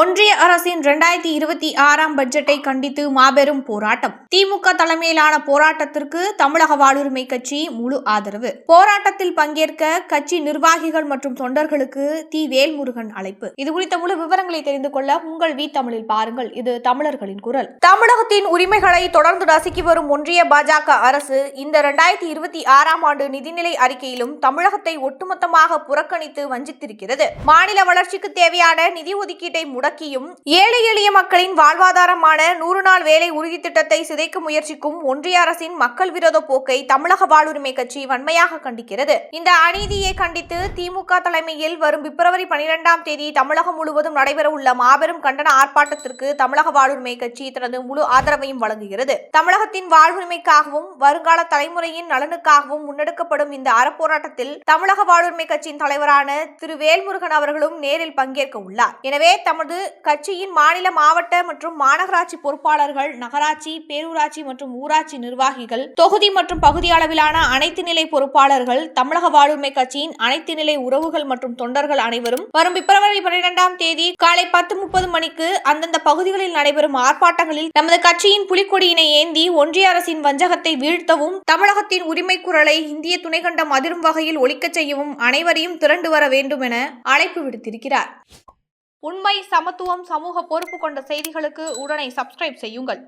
ஒன்றிய அரசின் இரண்டாயிரத்தி இருபத்தி ஆறாம் பட்ஜெட்டை கண்டித்து மாபெரும் போராட்டம். திமுக தலைமையிலான போராட்டத்திற்கு தமிழக வாழ்வுரிமை கட்சி முழு ஆதரவு. போராட்டத்தில் பங்கேற்க கட்சி நிர்வாகிகள் மற்றும் தொண்டர்களுக்கு தி. வேல்முருகன் அழைப்பு. இது குறித்த முழு விவரங்களை தெரிந்து கொள்ள உங்கள் வி தமிழில் பாருங்கள். இது தமிழர்களின் குரல். தமிழகத்தின் உரிமைகளை தொடர்ந்து நசுக்கி வரும் ஒன்றிய பாஜக அரசு இந்த இரண்டாயிரத்தி இருபத்தி ஆறாம் ஆண்டு நிதிநிலை அறிக்கையிலும் தமிழகத்தை ஒட்டுமொத்தமாக புறக்கணித்து வஞ்சித்திருக்கிறது. மாநில வளர்ச்சிக்கு தேவையான நிதி ஒதுக்கீட்டை முடக்கியும் ஏழை எளிய மக்களின் வாழ்வாதாரமான நூறு நாள் வேலை உறுதி திட்டத்தை சிதைக்க முயற்சிக்கும் ஒன்றிய அரசின் மக்கள் விரோத போக்கை தமிழக வாழ்வுரிமை கட்சி வன்மையாக கண்டிக்கிறது. இந்த அநீதியை கண்டித்து திமுக தலைமையில் வரும் பிப்ரவரி பனிரெண்டாம் தேதி தமிழகம் முழுவதும் நடைபெறவுள்ள மாபெரும் கண்டன ஆர்ப்பாட்டத்திற்கு தமிழக வாழ்வுரிமை கட்சி தனது முழு ஆதரவையும் வழங்குகிறது. தமிழகத்தின் வாழ்வுரிமைக்காகவும் வருங்கால தலைமுறையின் நலனுக்காகவும் முன்னெடுக்கப்படும் இந்த அறப்போராட்டத்தில் தமிழக வாழ்வுரிமை கட்சியின் தலைவரான திரு வேல்முருகன் அவர்களும் நேரில் பங்கேற்க உள்ளார். எனவே தமது கட்சியின் மாநில மாவட்ட மற்றும் மாநகராட்சி பொறுப்பாளர்கள் நகராட்சி பேரூராட்சி மற்றும் ஊராட்சி நிர்வாகிகள் தொகுதி மற்றும் பகுதி அளவிலான அனைத்து நிலை பொறுப்பாளர்கள் தமிழக வாழ்வுரிமை கட்சியின் அனைத்து நிலை உறவுகள் மற்றும் தொண்டர்கள் அனைவரும் வரும் பிப்ரவரி பன்னிரெண்டாம் தேதி காலை பத்து முப்பது மணிக்கு அந்தந்த பகுதிகளில் நடைபெறும் ஆர்ப்பாட்டங்களில் நமது கட்சியின் புலிக்கொடியினை ஏந்தி ஒன்றிய அரசின் வஞ்சகத்தை வீழ்த்தவும் தமிழகத்தின் உரிமை குரலை இந்திய துணைக்கண்டம் அதிரும் வகையில் ஒழிக்கச் செய்யவும் அனைவரையும் திரண்டு வர வேண்டும் என அழைப்பு விடுத்திருக்கிறார். உண்மை சமத்துவம் சமூக பொறுப்பு கொண்ட செய்திகளுக்கு உடனே சப்ஸ்கிரைப் செய்யுங்கள்.